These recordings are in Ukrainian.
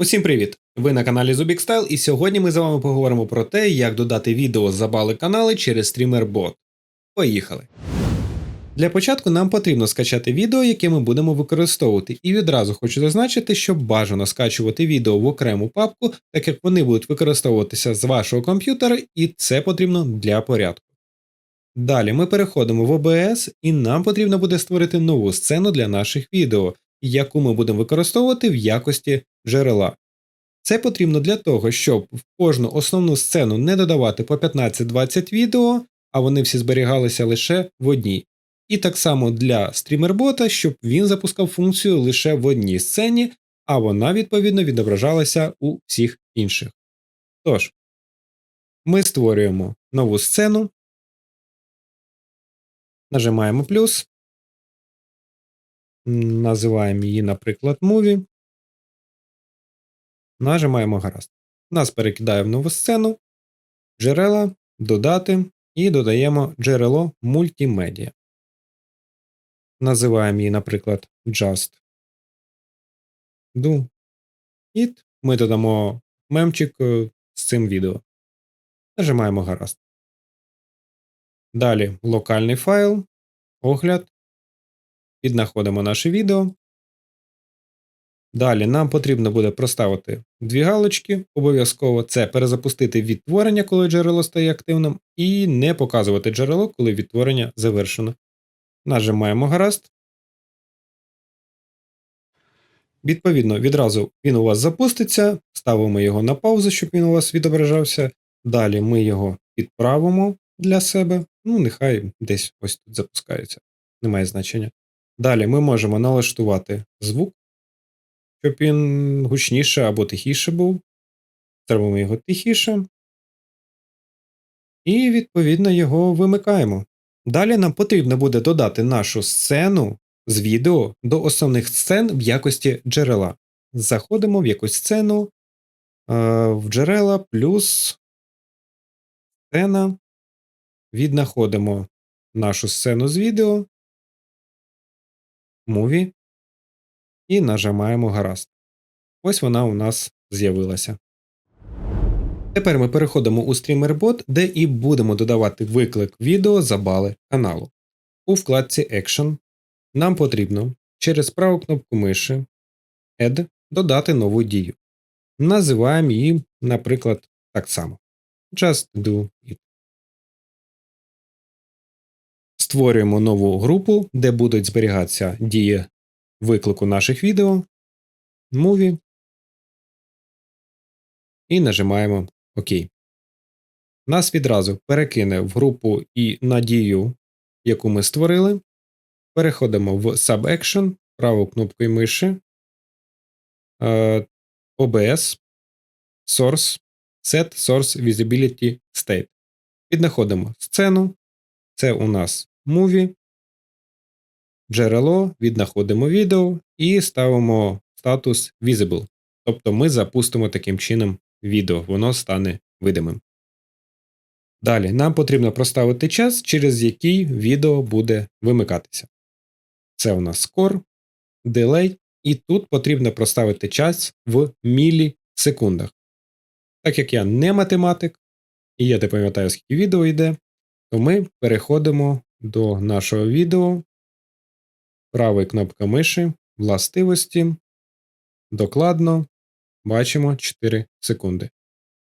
Усім привіт! Ви на каналі Zubik Style і сьогодні ми з вами поговоримо про те, як додати відео за бали канали через StreamerBot. Поїхали! Для початку нам потрібно скачати відео, яке ми будемо використовувати, і відразу хочу зазначити, що бажано скачувати відео в окрему папку, так як вони будуть використовуватися з вашого комп'ютера, і це потрібно для порядку. Далі ми переходимо в OBS, і нам потрібно буде створити нову сцену для наших відео, яку ми будемо використовувати в якості джерела. Це потрібно для того, щоб в кожну основну сцену не додавати по 15-20 відео, а вони всі зберігалися лише в одній. І так само для стрімербота, щоб він запускав функцію лише в одній сцені, а вона відповідно відображалася у всіх інших. Тож, ми створюємо нову сцену, нажимаємо плюс, називаємо її, наприклад, Movie. Нажимаємо гаразд. Нас перекидає в нову сцену, джерела, додати і додаємо джерело мультимедіа. Називаємо її, наприклад, Just Do It. Ми додамо мемчик е, з цим відео. Нажимаємо гаразд. Далі локальний файл, огляд. Піднаходимо наше відео. Далі нам потрібно буде проставити дві галочки, обов'язково це перезапустити відтворення, коли джерело стає активним, і не показувати джерело, коли відтворення завершено. Нажимаємо гаразд. Відповідно, відразу він у вас запуститься, ставимо його на паузу, щоб він у вас відображався. Далі ми його підправимо для себе. Ну, нехай десь ось тут запускається, немає значення. Далі ми можемо налаштувати звук щоб він гучніше або тихіше був. Зробимо його тихіше. І, відповідно, його вимикаємо. Далі нам потрібно буде додати нашу сцену з відео до основних сцен в якості джерела. Заходимо в якусь сцену, е, в джерела плюс сцена. Віднаходимо нашу сцену з відео. Movie і нажимаємо гаразд. Ось вона у нас з'явилася. Тепер ми переходимо у StreamerBot, де і будемо додавати виклик відео за бали каналу. У вкладці Action нам потрібно через праву кнопку миші Add додати нову дію. Називаємо її, наприклад, так само. Just do it. Створюємо нову групу, де будуть зберігатися дії виклику наших відео, Movie і нажимаємо ОК. Нас відразу перекине в групу і надію, яку ми створили. Переходимо в SubAction, правою кнопкою миші, е, OBS, Source, Set Source Visibility State. Піднаходимо сцену. Це у нас Movie джерело, віднаходимо відео і ставимо статус Visible. Тобто ми запустимо таким чином відео, воно стане видимим. Далі нам потрібно проставити час, через який відео буде вимикатися. Це у нас Score, Delay, і тут потрібно проставити час в мілісекундах. Так як я не математик, і я не пам'ятаю, скільки відео йде, то ми переходимо до нашого відео правою кнопкою миші, властивості, докладно бачимо 4 секунди.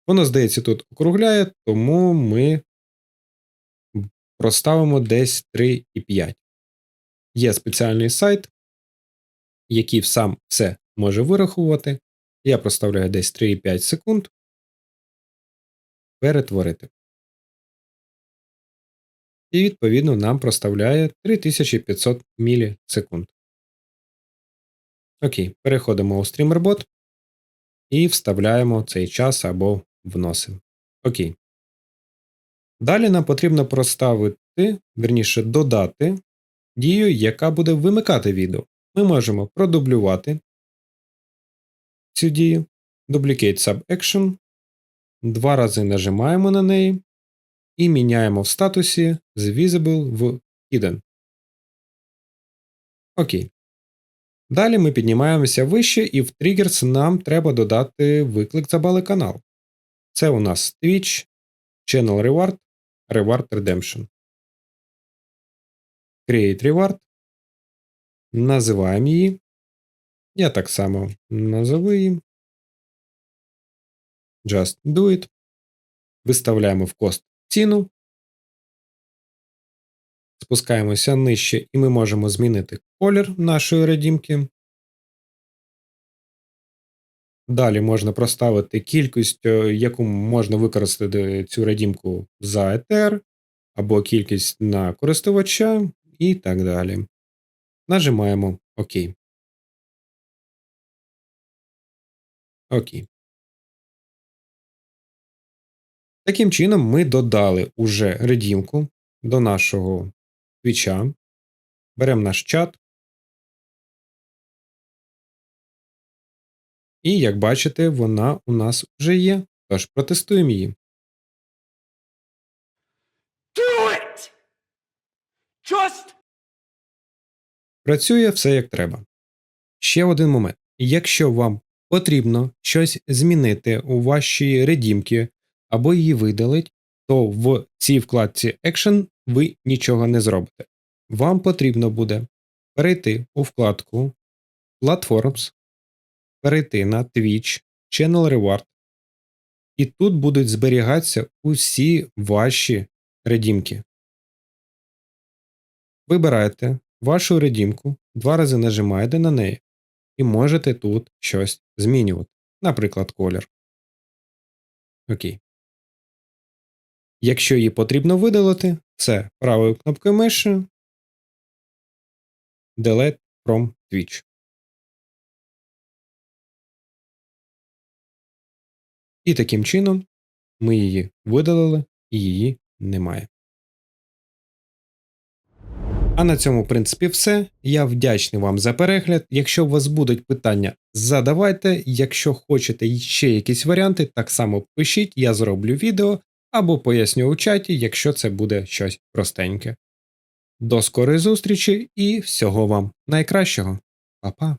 Воно, здається, тут округляє, тому ми проставимо десь 3,5. Є спеціальний сайт, який сам все може вирахувати. Я проставляю десь 3,5 секунд. Перетворити і відповідно нам проставляє 3500 мілісекунд. Окей, переходимо у StreamerBot і вставляємо цей час або вносимо. Окей. Далі нам потрібно проставити, верніше додати дію, яка буде вимикати відео. Ми можемо продублювати цю дію, Duplicate Sub Action. Два рази нажимаємо на неї, і міняємо в статусі з Visible в Hidden. Окей. Далі ми піднімаємося вище, і в Triggers нам треба додати виклик забали канал. Це у нас Twitch, Channel Reward, Reward Redemption. Create Reward. Називаємо її. Я так само назову її. Just do it. Виставляємо в кост ціну. Спускаємося нижче, і ми можемо змінити колір нашої редімки. Далі можна проставити кількість, е, яку можна використати цю редімку за Ether, або кількість на користувача, і так далі. Нажимаємо ОК. Окей. Таким чином, ми додали уже редімку до нашого твіча. Беремо наш чат. І, як бачите, вона у нас вже є. Тож протестуємо її. Do it! Just Працює все як треба. Ще один момент. Якщо вам потрібно щось змінити у вашій редімці або її видалить, то в цій вкладці Action ви нічого не зробите. Вам потрібно буде перейти у вкладку Platforms, перейти на Twitch, Channel Reward, і тут будуть зберігатися усі ваші редімки. Вибираєте вашу редімку, два рази нажимаєте на неї і можете тут щось змінювати, наприклад, колір. Окей. Якщо її потрібно видалити, це правою кнопкою миші Delete from Twitch. І таким чином ми її видалили і її немає. А на цьому, в принципі, все. Я вдячний вам за перегляд. Якщо у вас будуть питання, задавайте. Якщо хочете ще якісь варіанти, так само пишіть, я зроблю відео або поясню у чаті, якщо це буде щось простеньке. До скорої зустрічі і всього вам найкращого. Па-па!